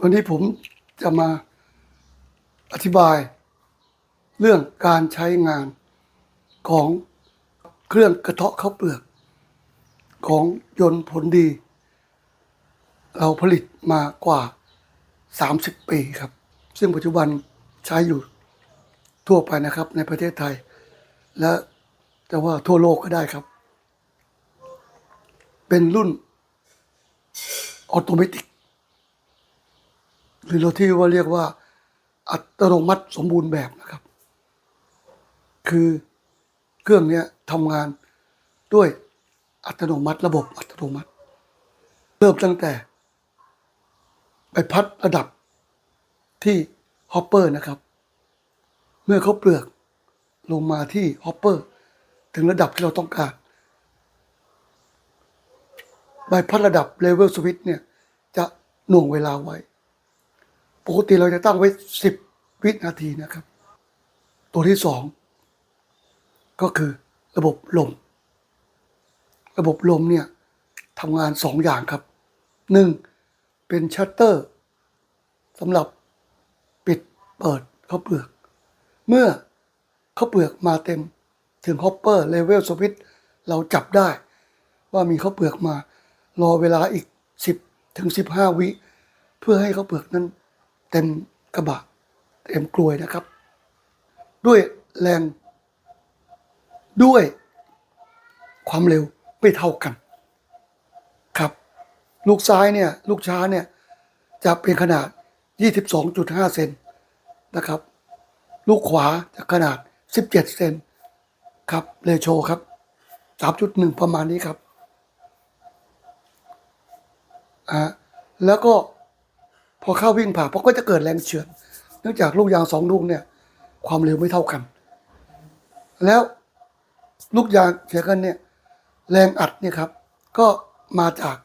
วันนี้ผมจะมาอธิบาย เรื่องการใช้งานของเครื่องกระเทาะข้าวเปลือก ของยนต์ผลดี เราผลิตมากว่า 30 ปีครับ ซึ่งปัจจุบันใช้อยู่ทั่วไปนะครับในประเทศไทย และจะว่าทั่วโลกก็ได้ครับ เป็นรุ่นออโตเมติก หรือเราที่ว่าเรียกว่า อัตโนมัติสมบูรณ์แบบนะครับ คือเครื่องนี้ทำงานด้วยอัตโนมัติระบบอัตโนมัติ เริ่มตั้งแต่ไปพัดระดับที่ฮอปเปอร์นะครับ เมื่อเขาเปลือกลงมาที่ฮอปเปอร์ ถึงระดับที่เราต้องการใบพัดระดับเลเวลสวิตเนี่ย จะหน่วงเวลาไว้ ปกติเราจะตั้งไว้10วินาทีนะครับ ตัวที่สองก็คือระบบลม ระบบลมเนี่ยทำงานสองอย่างครับหนึ่งเป็นชัตเตอร์สำหรับปิดเปิดข้าวเปลือก เมื่อข้าวเปลือกมาเต็มถึงฮอปเปอร์เลเวลสวิตเราจับได้ว่ามีข้าวเปลือกมา รอเวลาอีก 10 ถึง 15 วิ เพื่อให้ข้าวเปลือกนั้น เต็มกระบะเต็มกลวยนะครับ ด้วยแรงด้วยความเร็วไม่เท่ากัน ครับ ลูกซ้ายเนี่ย ลูกช้าเนี่ย จะเป็นขนาด 22.5 เซนนะครับ ลูกขวาจะขนาด 17 เซนครับเลโชครับ 3.1 ประมาณนี้ครับอ่าแล้วก็ พอเข้าวิ่งผ่าเพราะก็จะเกิดแรงเฉือนเนื่องจากลูกยางสองลูกเนี่ย ความเร็วไม่เท่ากัน แล้วลูกยางเฉือนกันเนี่ย แรงอัดเนี่ยครับ ก็มาจาก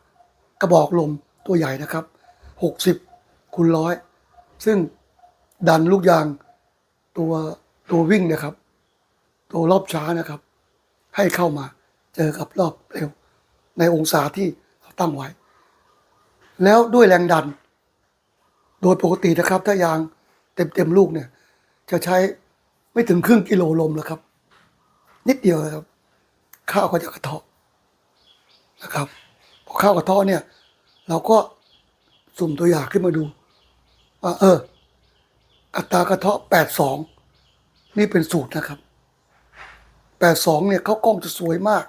กระบอกลมตัวใหญ่นะครับ 60คูณร้อยซึ่งดันลูกยางตัวตัววิ่งเนะครับ ตัวรอบช้านะครับ ให้เข้ามาเจอกับรอบเร็ว ในองศาที่เราตั้งไว้ แล้วด้วยแรงดัน โดยปกตินะครับ ถ้ายางเต็มเต็มๆลูกเนี่ย จะใช้ไม่ถึงครึ่งกิโลลมแล้วครับ นิดเดียวนะครับ ข้าวก็จะกระเทาะนะครับพอข้าวกระเทาะเนี่ย เราก็สุ่มตัวอย่างขึ้นมาดูว่าเออ อัตรากระเทาะแปดสองนี่เป็นสูตรนะครับแปดสองเนี่ยเขากล้องจะสวยมาก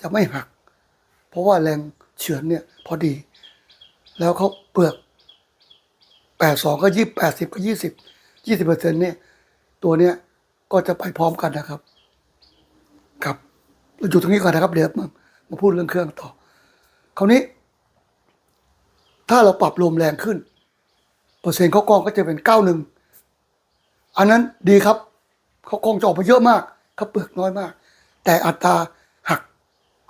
จะไม่หัก เพราะว่าแรงเฉือนเนี่ย พอดี แล้วเขาเปลือก แปดสองก็ยี่แปดสิบก็ยี่สิบยี่สิบเปอร์เซ็นต์เนี่ย ตัวเนี้ยก็จะไปพร้อมกันนะครับ ครับเราอยู่ตรงนี้ก่อนนะครับ เดี๋ยวมามาพูดเรื่องเครื่องต่อ คราวนี้ ถ้าเราปรับลมแรงขึ้น เปอร์เซ็นต์เขากองก็จะเป็นเก้าหนึ่งอันนั้นดีครับเขากองจะออกมาเยอะมากเขาเปลือกน้อยมาก แต่อัตราหัก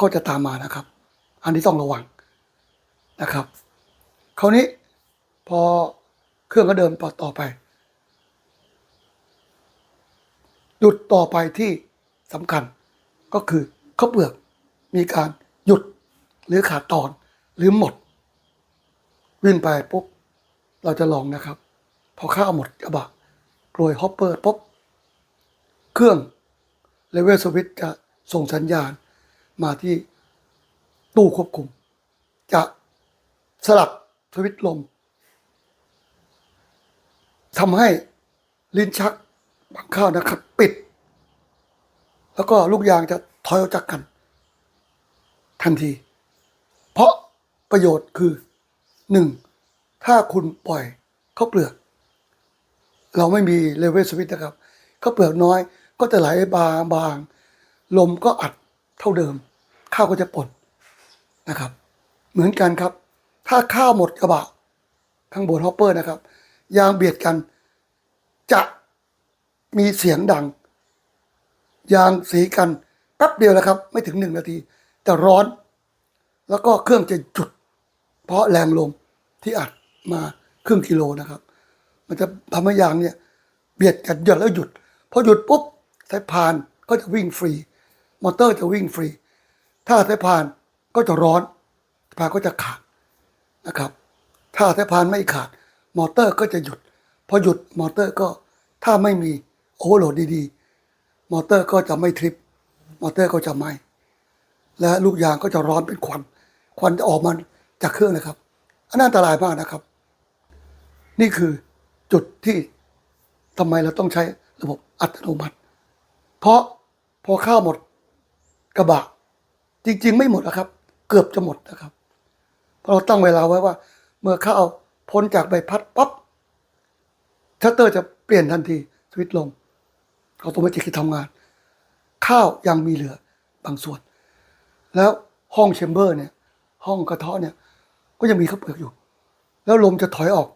ก็จะตามมานะครับ อันนี้ต้องระวังนะครับ คราวนี้พอ เครื่องก็เดินต่อไป จุดต่อไปที่สำคัญก็คือข้าวเปลือกมีการหยุดหรือขาดตอนหรือหมด วิ่งไปปุ๊บเราจะลองนะครับ พอข้าวหมดกระบะกลวยฮอปเปอร์ปุ๊บเครื่องเลเวลสวิตจะส่งสัญญาณมาที่ตู้ควบคุม จะสลับสวิตลม ทำให้ลิ้นชักบังข้าวนะครับ ปิด แล้วก็ลูกยางจะถอยออกจากกัน ทันที เพราะประโยชน์คือหนึ่งถ้าคุณปล่อยข้าวเปลือก เราไม่มีเลเวลสวิตนะครับข้าวเปลือกน้อยก็จะไหลบางบางลมก็อัดเท่าเดิม ข้าวก็จะป่นนะครับ เหมือนกันครับ ถ้าข้าวหมดกระบะข้างบนฮอปเปอร์นะครับ ยางเบียดกัน จะมีเสียงดัง ยางสีกันแป๊บเดียวนะครับ ไม่ถึงหนึ่งนาที แต่ร้อน แล้วก็เครื่องจะหยุด เพราะแรงลมที่อัดมาครึ่งกิโลนะครับ มันจะทำให้ยางเนี่ย เบียดกันหยุดแล้วหยุดพอหยุดปุ๊บสายพานก็จะวิ่งฟรี มอเตอร์จะวิ่งฟรี ถ้าสายพานก็จะร้อนสายพานก็จะขาดนะครับ ถ้าสายพานไม่ขาด มอเตอร์ก็จะหยุด พอหยุดมอเตอร์ก็ถ้าไม่มีโอเวอร์โหลดดีๆ มอเตอร์ก็จะไม่ทริป มอเตอร์ก็จะไหม้และลูกยางก็จะร้อนเป็นควัน ควันจะออกมาจากเครื่องเลยครับ อันนั้นอันตรายมากนะครับ นี่คือจุดที่ทำไมเราต้องใช้ระบบอัตโนมัติ เพราะพอข้าวหมดกระบะ จริง ๆ ไม่หมดนะครับ เกือบจะหมดนะครับ เพราะเราตั้งเวลาไว้ว่า เมื่อข้าว พ้นจากใบพัดปั๊บชัตเตอร์จะเปลี่ยนทันทีสวิตลงออโตเมติกที่ทำงาน ข้าวยังมีเหลือบางส่วน แล้วห้องแชมเบอร์เนี่ย ห้องกระเทาะเนี่ย ก็ยังมีข้าวเปลือกอยู่ แล้วลมจะถอยออก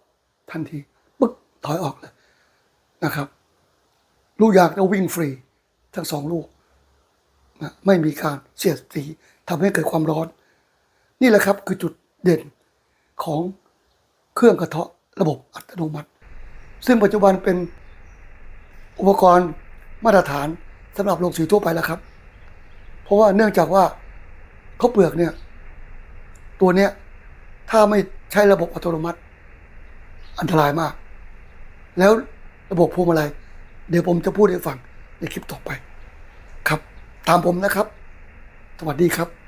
ทันทีปึ๊กถอยออกเลยนะครับ ลูกยางก็วิ่งฟรี ทั้งสองลูกนะไม่มีการเสียดสีทำให้เกิดความร้อน นี่แหละครับคือจุดเด่นของ เครื่องกระเทาะระบบอัตโนมัติ ซึ่งปัจจุบันเป็นอุปกรณ์มาตรฐานสำหรับโรงสีทั่วไปแล้วครับ เพราะว่าเนื่องจากว่าข้าวเปลือกเนี่ย ตัวเนี้ยถ้าไม่ใช้ระบบอัตโนมัติ อันตรายมาก แล้วระบบพวงมาลัยเดี๋ยวผมจะพูดให้ฟังในคลิปต่อไป ครับ ตามผมนะครับ สวัสดีครับ